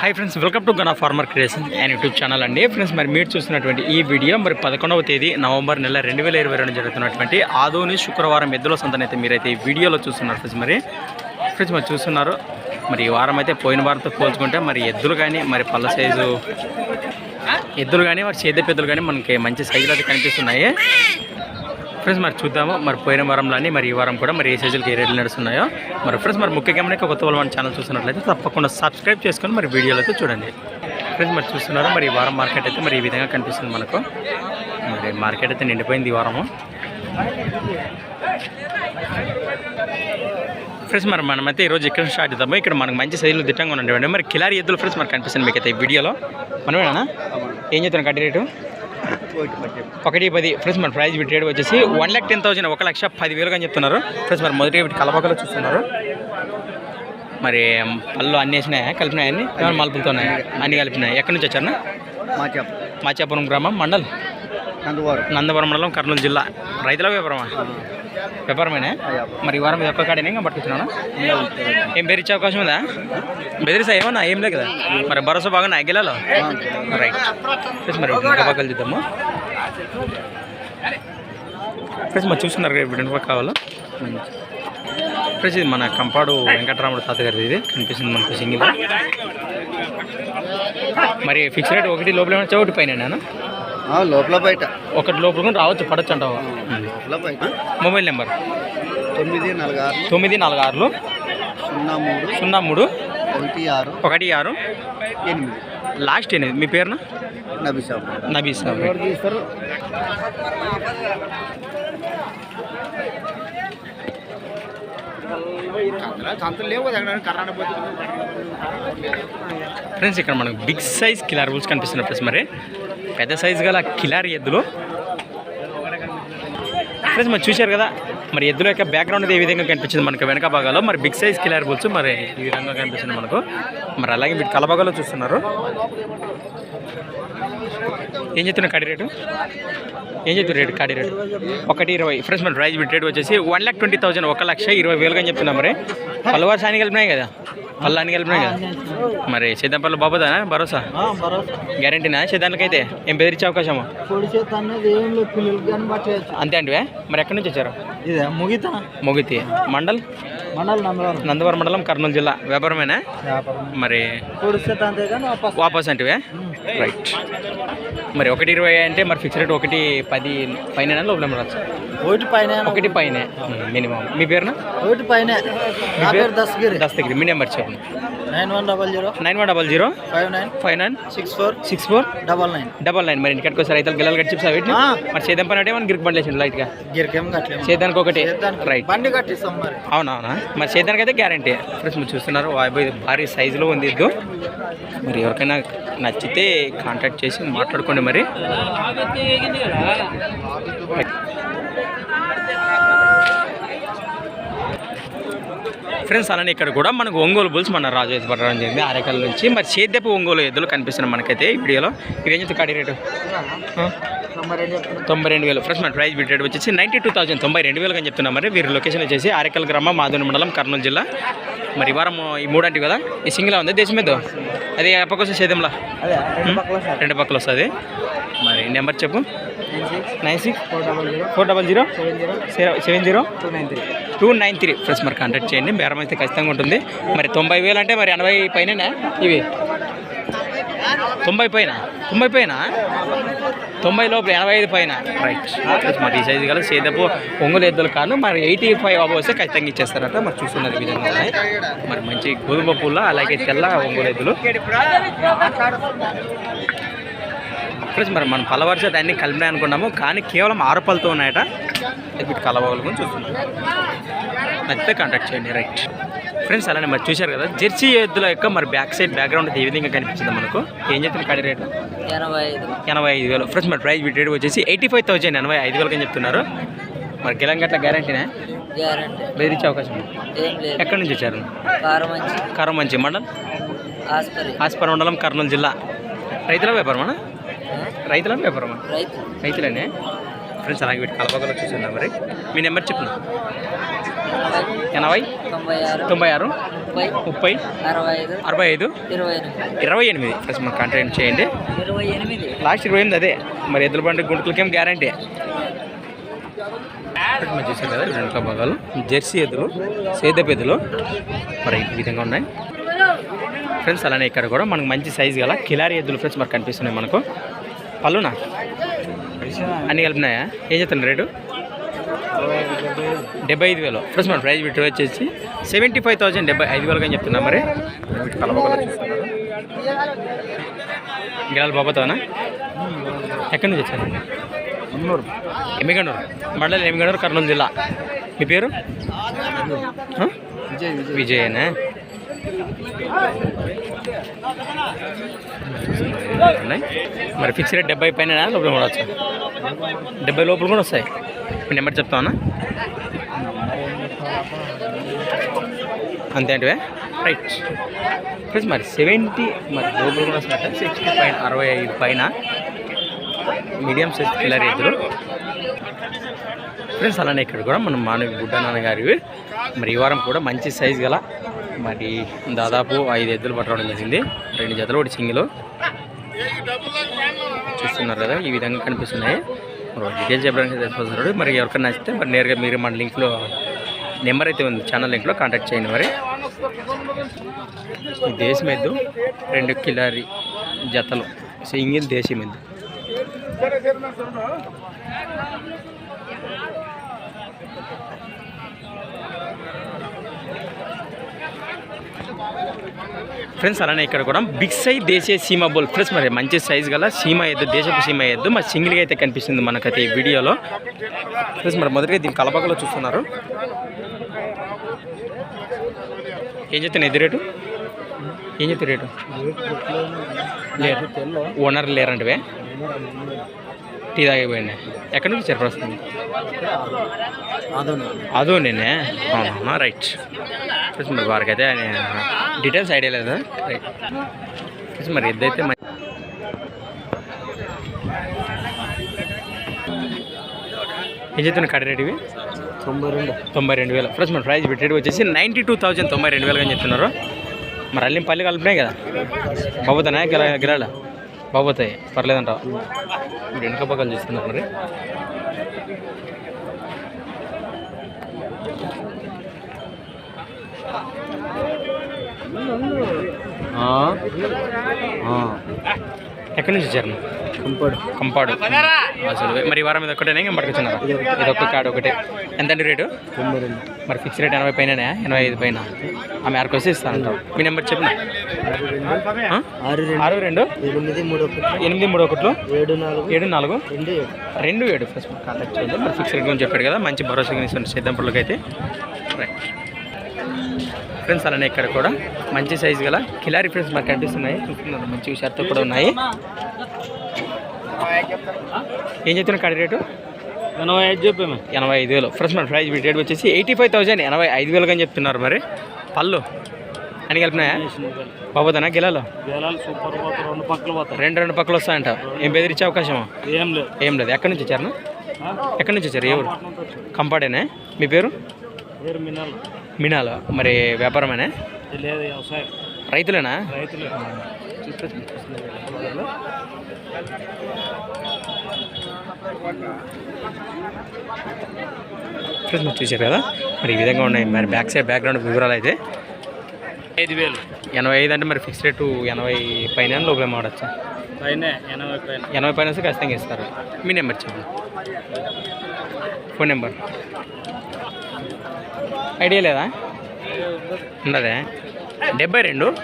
Hi friends welcome to Gana farmer creation and YouTube channel అండి. Friends మరి మీరు చూస్తున్నటువంటి ఈ వీడియో మరి పదకొండవ తేదీ నవంబర్ నెల రెండు వేల ఇరవై రెండు జరుగుతున్నటువంటి ఆదోని శుక్రవారం ఎద్దుల సంతనైతే మీరైతే ఈ వీడియోలో చూస్తున్నారు ఫ్రెండ్స్ మరి. ఫ్రెండ్స్ మరి చూస్తున్నారు. మరి ఈ వారం అయితే పోయిన వారంతో పోల్చుకుంటే మరి ఎద్దులు కానీ మరి పళ్ళ సైజు ఎద్దులు కానీ మరి చేతి పెద్దలు కానీ మనకి మంచి సైజులు అయితే కనిపిస్తున్నాయి. ఫ్రెండ్స్ మరి చూద్దాము. మరి పోయిన వారంలోని మరి ఈ వారం కూడా మరి ఏ సైజులకి ఏ రేట్లు నడుస్తున్నాయో. మరి ఫ్రెండ్స్ మరి ముఖ్యంగా ఒక కొత్త వాళ్ళు మన ఛానల్ చూసినట్లయితే తప్పకుండా సబ్స్క్రైబ్ చేసుకొని మరి వీడియోలు అయితే చూడండి. ఫ్రెండ్స్ మరి చూస్తున్నారు? మరి ఈ వారం మార్కెట్ అయితే మరి ఈ విధంగా కనిపిస్తుంది మనకు. మరి మార్కెట్ అయితే నిండిపోయింది ఈ వారము. ఫ్రెండ్స్ మరి మనమైతే ఈరోజు ఇక్కడ స్టార్ట్ చేద్దాము ఇక్కడ మనకు మంచి సైజులు దిట్టంగా ఉండేవండి మరి కిలారి ఎద్దులు ఫ్రెండ్స్ మనకు కనిపిస్తుంది మీకు అయితే ఈ వీడియోలో. మనమేనా ఏం చెప్తున్నాను కట్టి రేటు? ఒకటి పది. ఫ్రెండ్స్ మన ప్రైస్ వీటి రేట్ వచ్చేసి వన్ ల్యాక్ టెన్ థౌసండ్ ఒక లక్ష పదివేలుగా అని చెప్తున్నారు. ఫ్రెండ్స్ మరి మొదటి వీటి కలపకలో చూస్తున్నారు. మరి పళ్ళు అన్నీ వేసినాయా? కలిపినాయి అన్ని? ఏమైనా మలుపులతో ఉన్నాయి? అన్ని కలిపినాయి. ఎక్కడి నుంచి చెప్ప మాచాపురం గ్రామం మండల్? నందువారు. నందవరం మండలం కర్నూలు జిల్లా. రైతుల వ్యాపారమా? వ్యాపారమేనా? మరి ఈ వారం ఇది ఒక్క కాడేనా ఇంకా పట్టుకున్నాను ఏం బెదిరించే అవకాశం ఉందా? బెదిరిసా ఏమన్నా? ఏం లేదు కదా? మరి భరోసా బాగా నా గిలాలో? రైట్ మరి పక్కలు చూద్దాము ఫ్రెండ్స్ మరి చూస్తున్నారు రెండు పక్క కావాలో? ఫ్రెండ్స్ ఇది మన కంపాడు వెంకటరాముడు తాతగారిది ఇది. కనిపిస్తుంది మనకు సింగిల్ మరి ఫిక్స్ రేట్ ఒకటి లోపల ఏమైనా చౌటి పైన నేను లోపల బయట. ఒకటి లోపల కూడా రావచ్చు పడచ్చు అంటావా? లోపల బయట. Mobile number? తొమ్మిది నాలుగు ఆరు. తొమ్మిది నాలుగు ఆరులు? సున్నా మూడు. సున్నా మూడు? ఒకటి ఆరు. ఒకటి ఆరు? ఎనిమిది. లాస్ట్ ఎనిమిది. మీ పేరున? నబీ సాబ్. తీస్తారు లేవు ఫ్రెండ్స్ ఇక్కడ మనకు బిగ్ సైజ్ కిలార్ బుల్స్ కనిపిస్తున్నారు ఫ్రెండ్స్ మరి. పెద్ద సైజ్ గల కిలారి ఎద్దులు. ఫ్రెండ్స్ మరి చూశారు కదా మరి ఎద్దుల యొక్క బ్యాక్గ్రౌండ్ ఏ విధంగా కనిపించింది మనకు వెనక భాగాల్లో మరి బిగ్ సైజ్ కిలారి బుల్స్ మరి ఈ విధంగా కనిపిస్తుంది మనకు. మరి అలాగే వీటి కలభాగాలో చూస్తున్నారు. ఏం చెప్తున్నా కడి రేటు? ఏం చెప్తున్నారు రేటు కాడి రేటు? ఒకటి ఇరవై. ఫ్రెండ్స్ మన బిట్ రేట్ వచ్చేసి వన్ ల్యాక్ ట్వంటీ థౌసండ్ ఒక లక్ష ఇరవై వేలుగా అని చెప్తున్నాం మరి. పలువారు సాయని కలిపినాయి కదా. అన్ని కలిపినాయి కదా? మరి సిద్ధంపల్లి బాబుదా భరోసా? గ్యారంటీనా? సిద్ధానికైతే ఏం బెదిరించే అవకాశము? పట్టేయచ్చు అంతే అండి మరి ఎక్కడి నుంచి వచ్చారు? ఇదే ముగిత. మండలి? నందవరం. నందవరం మండలం కర్నూలు జిల్లా. వ్యాపారమేనా? వ్యాపారం. మరి వాపస్. అంటే రైట్. మరి ఒకటి ఇరవై అంటే మరి ఫిక్స్ రేట్ ఒకటి పది పైన లోపల రావచ్చు. ఒకటి పైన. ఒకటి పైన. మినిమం. మీ పేరున? ఒకటి పైన. నా పేరు? దస్గిరి. దస్ దగ్గర మీ నెంబర్ చెప్పండి. Nine one double zero. Nine one double zero. Five nine. Five nine. Six four. Six four. Double nine. Double nine. మరి ఇంటికి రైతులు గిల్లలు కట్టి వీటిని ఆ. మరి చేద్దాం పని అంటే మనం గిరికి బండి వేసిండు లైట్గా? గిరికేం చేద్దానికి ఒకటి. రైట్ బండి కట్టిస్తాం మరి. అవునవునా? మరి చేద్దానికి అయితే గ్యారంటీ ఫ్రెండ్స్ మీరు చూస్తున్నారు భారీ సైజులో ఉంది ఇద్దు. మరి ఎవరికైనా నచ్చితే కాంటాక్ట్ చేసి మాట్లాడుకోండి మరి. ఫ్రెండ్స్ అలానే ఇక్కడ కూడా మనకు ఒంగోలు బుల్స్ మన రాజు పడడం జరిగింది ఆరేకల్ నుంచి. మరి సేద్యపు ఒంగోలు ఎద్దులు కనిపిస్తున్నాయి మనకైతే ఈ వీడియోలో. ఇవేం చెప్తే కాడి రేటు? తొంభై రెండు వేలు. ఫ్రెండ్స్ మన ప్రైస్ బిట్ రేట్ వచ్చేసి నైంటీ టూ థౌసండ్. తొంభై రెండు వేలు అని చెప్తున్నాం మరి. వీరి లొకేషన్ వచ్చేసి ఆరేకల్ గ్రామం మాధుని మండలం కర్నూలు జిల్లా. మరి ఈ వారం ఈ మూడంటి కదా? ఈ సింగిల్ ఉంది దేశం మీద? అది సేద్యంలా పక్కల సార్ రెండు పక్కలు వస్తుంది. మరి నెంబర్ చెప్పు. Nine six four double zero. Four double zero. Seven zero. Seven zero. Two nine three. Two nine three. Friends మరి కాంటాక్ట్ చేయండి. బేరం అయితే ఖచ్చితంగా ఉంటుంది. మరి తొంభై వేలు అంటే మరి ఎనభై పైన ఇవి. తొంభై పైన? తొంభై పైన? తొంభై లోపల ఎనభై ఐదు పైన? రైట్ మరి ఈ సైజు గల సేదపు ఒంగులు ఎద్దులు కాను మరి ఎయిటీ ఫైవ్ అబవ్ వస్తే ఖచ్చితంగా ఇచ్చేస్తారట. మరి చూస్తున్నారు విధంగా. మరి మంచి గోధుమ పూల అలాగే తెల్ల ఒంగులు ఎద్దులు. ఫ్రెండ్స్ మరి మనం పలవరుస దాన్ని కలిపినాయి అనుకున్నాము కానీ కేవలం ఆరు పళ్ళతో ఉన్నాయట. వీటి కలవగలు గురించి చూస్తున్నాం. నచ్చితే కాంటాక్ట్ చేయండి రైట్. ఫ్రెండ్స్ అలానే మరి చూశారు కదా జెర్సీ ఎద్దుల యొక్క మరి బ్యాక్ సైడ్ బ్యాక్గ్రౌండ్ ఏ విధంగా కనిపించింది మనకు? ఏం చెప్తుంది కడి రేటు? ఎనభై ఐదు. వేలు. ఫ్రెండ్స్ మరి ప్రైస్ వీటి రేట్ వచ్చేసి ఎయిటీ ఫైవ్ థౌసండ్ ఎనభై ఐదు వేలకి చెప్తున్నారు. మరి గిలంగట్ల గ్యారంటీనే గ్యారంటీ బెదిరించే అవకాశం ఎక్కడి నుంచి వచ్చారు? కారం మంచి కరం మంచి మండలం? ఆస్పరి ఆస్పర్ మండలం కర్నూలు జిల్లా. రైతుల వ్యాపారమా రైతుల వ్యాపారమా? రైతు. రైతులనే? ఫ్రెండ్స్ అలాగే వీటి కలపగల చూసిందా మరి. మీ నెంబర్ చెప్పండి ఎనభై? తొంభై ఆరు. ముప్పై. అరవై ఐదు. ఇరవై ఎనిమిది. ప్లస్ మన కాంటాక్ట్ చేయండి. లాస్ట్ ఇరవై ఎనిమిది అదే. మరి ఎద్దుల బండి గుంటలకేం గ్యారంటీ చూసారు కదా రెండు భాగాలు జెర్సీ ఎద్దులు సేదపు ఎద్దులు. మరి ఈ విధంగా ఉన్నాయి. ఫ్రెండ్స్ అలానే ఇక్కడ కూడా మనకు మంచి సైజు గల కిలారీ ఎద్దులు ఫ్రెండ్స్ మనకు కనిపిస్తున్నాయి మనకు. పళ్ళునా? అన్ని కలిపినాయా? ఏం చెప్తున్నారు రేటు? డెబ్బై ఐదు వేలు. ఫ్రెండ్స్ మన ప్రైస్ పెట్టి వచ్చేసి సెవెంటీ ఫైవ్ థౌసండ్ డెబ్బై ఐదు వేలుగా అని చెప్తున్నా మరి. కలపకల చూస్తున్నారు గిరాల బాబాతోనా? ఎక్కడి నుంచి వచ్చారు? ఎమ్మిగండూరు. మండలం ఎమ్మిగండూరు కర్నూలు జిల్లా. మీ పేరు? ఆ? విజయేనా? ఉన్నాయి. మరి ఫిక్స్ రేట్ డెబ్బై పైన లోపల కూడా వచ్చాయి? డెబ్బై లోపల కూడా వస్తాయి. మీ నెంబర్ చెప్తామన్నా అంతే అంటే రైట్ ఫ్రెండ్స్ మరి సెవెంటీ మరి లోపల కూడా వస్తున్నట్టు సిక్స్టీ పైన అరవై ఐదు పైన. మీడియం సైజ్ పిల్లర్ ఎదురు ఫ్రెండ్స్ అలానే ఇక్కడ కూడా మనం మానవి గుడ్డ నాన్నగారివి మరి ఈ వారం కూడా మంచి సైజ్ గల మరి దాదాపు ఐదు ఎద్దులు పట్టడం జరిగింది. రెండు జతలు ఒకటి సింగిల్. చూస్తున్నారు కదా ఈ విధంగా కనిపిస్తున్నాయి. మరి డీటెయిల్స్ చెప్పడానికి తెలిసిపోతున్నాడు మరి ఎవరికైనా నచ్చితే మరి నేరుగా మీరు మన లింక్లో నెంబర్ అయితే ఉంది ఛానల్ లింక్లో కాంటాక్ట్ చేయండి మరి. ఈ దేశం రెండు కిలారి జతలు. సింగిల్ దేశం ఫ్రెండ్స్ అలానే ఇక్కడ కూడా బిగ్ సైజ్ దేశీయ సీమ బోల్. ఫ్రెండ్స్ మరి మంచి సైజ్ గల సీమ ఎద్దు దేశపు సీమ ఎద్దు మరి సింగిల్గా అయితే కనిపిస్తుంది మనకైతే ఈ వీడియోలో. ఫ్రెండ్స్ మరి మొదటిగా దీని కలపకలో చూస్తున్నారు. ఏం చెప్తాను ఎద్దు రేటు? ఏం చెప్తే రేటు? లేరు ఓనర్ లేరంటే టీ తాగిపోయింది ఎక్కడి నుంచి ప్రస్తుతం అదో నేనే అవునా రైట్. మరి వారికి అయితే డీటెయిల్స్ ఐడియా లేదా? రైట్. మరి మంచి ఏం చెప్తున్నా కడి రేట్ ఇవి? తొంభై రెండు. తొంభై రెండు వేలు. ఫ్రెండ్స్ మన ప్రైస్ పెట్టేది వచ్చేసి నైంటీ టూ థౌజండ్ తొంభై రెండు వేలుగా చెప్తున్నారు. మరి అల్లిం పల్లి కలిపినాయి కదా బాబోతానా గిరా గిరాల? బాగుపోతాయి. పర్లేదంట. ఇప్పుడు వెనుక పక్కలు చూస్తున్నారు మరి. ఆ. ఎక్కడి నుంచి వచ్చారు? కంపడు. కంపాడు. అసలు మరి ఈ వారం మీద ఒకటేనా ఇంకా పట్టుకొచ్చినారా ఇది ఒక్క కార్డు ఒకటే. ఎంతండి రేటు? మరి ఫిక్స్ రేట్ ఎనభై పైన ఎనభై ఐదు పైన. ఆ మేరకు వస్తే ఇస్తానంటావు మీ నెంబర్ చెప్పిన? ఆరు రెండు. ఎనిమిది మూడు ఒకటి. ఎనిమిది మూడు ఒకట్లు? ఏడు నాలుగు. ఏడు నాలుగు? రెండు ఏడు. ఫస్ట్ కాంటాక్ట్ చేయండి. మరి ఫిక్స్ రేట్ గురించి చెప్పాడు కదా. మంచి భరోసా ఇస్తుంది సిద్ధంపూర్లోకి అయితే రైట్. ఫ్రెండ్స్ అలానే ఇక్కడ కూడా. మంచి సైజు గల కిలారీ ఫ్రెండ్స్ మనకు కనిపిస్తున్నాయి. చూస్తున్నారు మంచి షర్ట్ కూడా ఉన్నాయి. ఏం చెప్తున్నా కడి రేటు? ఎనభై ఐదు చెప్పాము ఎనభై ఐదు వేలు. ఫ్రెండ్స్ మన ప్రైస్ రేట్ వచ్చేసి ఎయిటీ ఫైవ్ థౌసండ్ ఎనభై ఐదు వేలుగా అని చెప్తున్నారు మరి. పళ్ళు అని కలిపినాయా? బాబోతానా గిలాలో? గేలాలు సూపర్ రెండు పక్కలు రెండు రెండు పక్కలు వస్తాయంట. ఏం బెదిరించే అవకాశం ఏం లేదు. ఏం లేదు. ఎక్కడి నుంచి వచ్చారు? ఎక్కడి నుంచి వచ్చారు? ఎవరు కంపాడేనా? మీ పేరు? వేరు మినాలు. మినాల? మరి వ్యాపారమేనా? లేదు వ్యవసాయం. రైతులేనా? రైతులు. మీరు చూశారు కదా? మరి ఈ విధంగా ఉన్నాయి. మరి బ్యాక్ సైడ్ బ్యాక్గ్రౌండ్ వివరాలు అయితే. ఐదు వేలు. ఎనభై ఐదు అంటే మరి ఫిక్స్ రేటు ఎనభై పైన లోపల మాడచ్చా పైన ఎనభై పైన. ఎనభై పైన ఖచ్చితంగా ఇస్తారు. మీ నెంబర్ చెప్పండి. Phone number. ఐడియా లేదా? ఉన్నదే. డెబ్బై రెండు?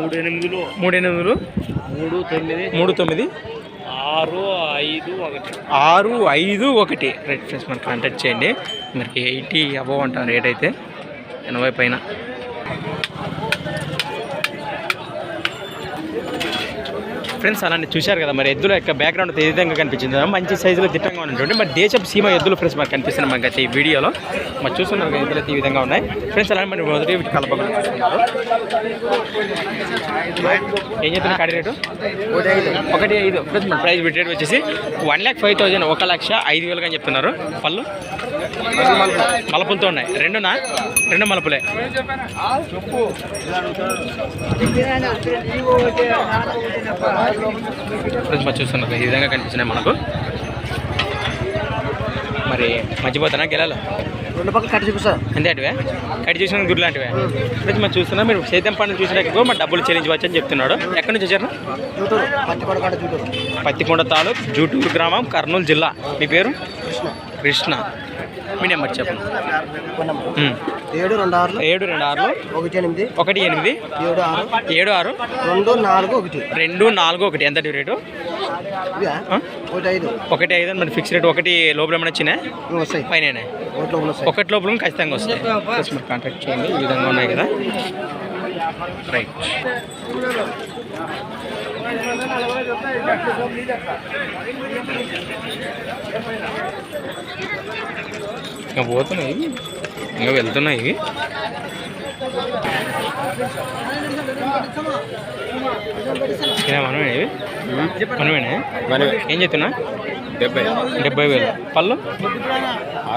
మూడు ఎనిమిదిలు మూడు ఎనిమిదిలు మూడు తొమ్మిది. మూడు తొమ్మిది? ఆరు ఐదు ఒకటి. ఆరు ఐదు ఒకటి. రైట్ ఫ్రెండ్స్ మనకి కాంటాక్ట్ చేయండి. మరి ఎయిటీ అబవ్ అంట రేట్ అయితే. ఎనభై పైన. ఫ్రెండ్స్ అలానే చూశారు కదా మరి ఎద్దుల యొక్క బ్యాక్గ్రౌండ్ ఏ విధంగా కనిపించింది. మంచి సైజులో దిట్టంగా ఉన్నటువంటి మరి దేశపు సీమ ఎద్దులు ఫ్రెండ్స్ మనకు కనిపిస్తున్నాయి మనకి అయితే ఈ వీడియోలో. మరి చూస్తున్నారు కదా ఎద్దులు ఈ విధంగా ఉన్నాయి. ఫ్రెండ్స్ అలానే మరి మొదటి వీటి కలపకుండా చూస్తున్నారు. ఏం చెప్తున్నారు కాడి రేటు? ఒకటి ఐదు. ఫ్రెండ్స్ మన ప్రైస్ రేట్ వచ్చేసి వన్ ల్యాక్ ఫైవ్ థౌజండ్ ఒక లక్ష ఐదు వేలుగా అని చెప్తున్నారు. పళ్ళు? మలపులతో ఉన్నాయి. రెండునా? రెండు మలుపులే. చెప్పు మరి చూస్తున్నారు ఈ విధంగా కనిపిస్తున్నాయి మనకు. మరి మర్చిపోతానా గెలాలి? రెండు పక్కల కట్టి చూపిస్తా. అంతే అటువే? కట్ చేసిన గుడ్లు లాంటివే? ఫ్రెండ్స్ మరి చూస్తున్నా మీరు సేద్యం పండుగ చూసినాక మరి డబ్బులు చెల్లించవచ్చు అని చెప్తున్నాడు. ఎక్కడి నుంచి వచ్చారు? పత్తికొండ తాలూక్ జూటూరు గ్రామం కర్నూలు జిల్లా. మీ పేరు? కృష్ణ. మీ నెంబర్ చెప్పండి. ఏడు రెండు ఆరులు. ఏడు రెండు ఆరు ఒకటి ఎనిమిది. ఒకటి ఎనిమిది. ఏడు ఆరు. ఏడు ఆరు. రెండు నాలుగు ఒకటి. రెండు నాలుగు ఒకటి. ఎంత రేటు? ఒకటి ఐదు. ఒకటి ఐదు మరి ఫిక్స్ రేట్ ఒకటి లోపల ఏమైనా వచ్చినాయి? వస్తాయి. పైన ఒకటి లోపల వస్తాయి. ఒకటి లోపల ఖచ్చితంగా వస్తాయి. ప్లస్ మీరు కాంటాక్ట్ చేయండి. ఈ విధంగా ఉన్నాయి కదా. రైట్ ఇంకా పోతున్నాయి. ఇంకా వెళ్తున్నాయి ఇవి. ఇదే మనమే ఇవి. మనమేనే? ఏం చెప్తున్నా? డెబ్బై. డెబ్బై వేలు. పళ్ళు?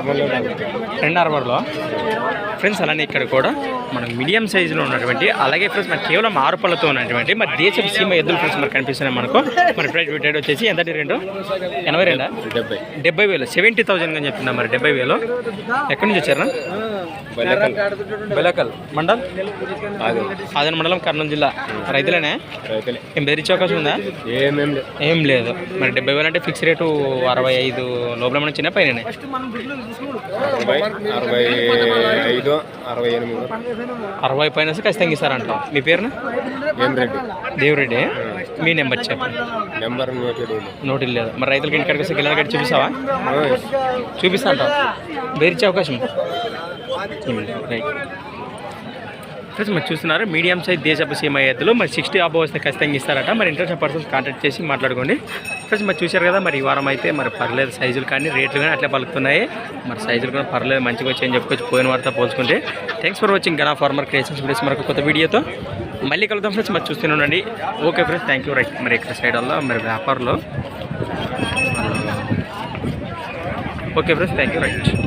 రెండు. అరవైలో ఫ్రెండ్స్ అలానే ఇక్కడ కూడా మనకు మీడియం సైజులో ఉన్నటువంటి అలాగే ఫ్రెండ్స్ మనకి కేవలం ఆరు పళ్ళతో ఉన్నటువంటి మరి దేశపు సీమ ఎద్దులు ఫ్రెండ్స్ మనకు కనిపిస్తున్నాయి మనకు. మన ప్రైస్ రేట్ వచ్చేసి ఎంత రెండు? ఎనభై రెండా? డెబ్బై. డెబ్బై వేలు. సెవెంటీ థౌజండ్ అని చెప్తున్నా మరి డెబ్బై వేలు. ఎక్కడి నుంచి వచ్చారా? బెలకల్. మండల్? ఆదన మండలం కర్నూలు జిల్లా. రైతులేనే? రైతులే. ఏం బెదిరించే అవకాశం ఉందా? ఏమేం లేదు. ఏం లేదు. మరి డెబ్బై వేలు అంటే ఫిక్స్ రేటు అరవై ఐదు లోపల మన చిన్న పైన అరవై అరవై ఐదు అరవై ఎనిమిది. అరవై పైన ఖచ్చితంగా ఇస్తారంట. మీ పేరున? ఏం రెడ్డి దేవరెడ్డి మీ నెంబర్ చెప్పండి. నెంబర్ నోటి లేదు. మరి రైతులకి ఇంటికాడికి వస్తే గిల్లల గట్టి చూపిస్తావా? చూపిస్తా. అంటావు బెదిరించే అవకాశం ఫ్రెండ్స్ మరి చూస్తున్నారు మీడియం సైజ్ దేశపు సీమ ఎద్దులు మరి సిక్స్టీ అబో వస్తే ఖచ్చితంగా ఇస్తారట. మరి ఇంట్రెస్ట్ పర్సన్స్ కాంటాక్ట్ చేసి మాట్లాడుకోండి. ఫ్రెండ్స్ మరి చూశారు కదా మరి ఈ వారం అయితే మరి పర్లేదు సైజులు కానీ రేట్లు కానీ అట్లే పలుకుతున్నాయి. మరి సైజులు కూడా పర్లేదు మంచిగా వచ్చాయని చెప్పుకోవచ్చు పోయిన వారితో పోల్చుకుంటే. Thanks for watching Gana farmer creations friends మరొక కొత్త వీడియోతో మళ్ళీ కలుద్దాం ఫ్రెండ్స్ మరి చూస్తూనే ఉండండి. Okay friends thank you right మరి ఇక్కడ సైడ్ వల్ల మరి వ్యాపారంలో. Okay friends thank you right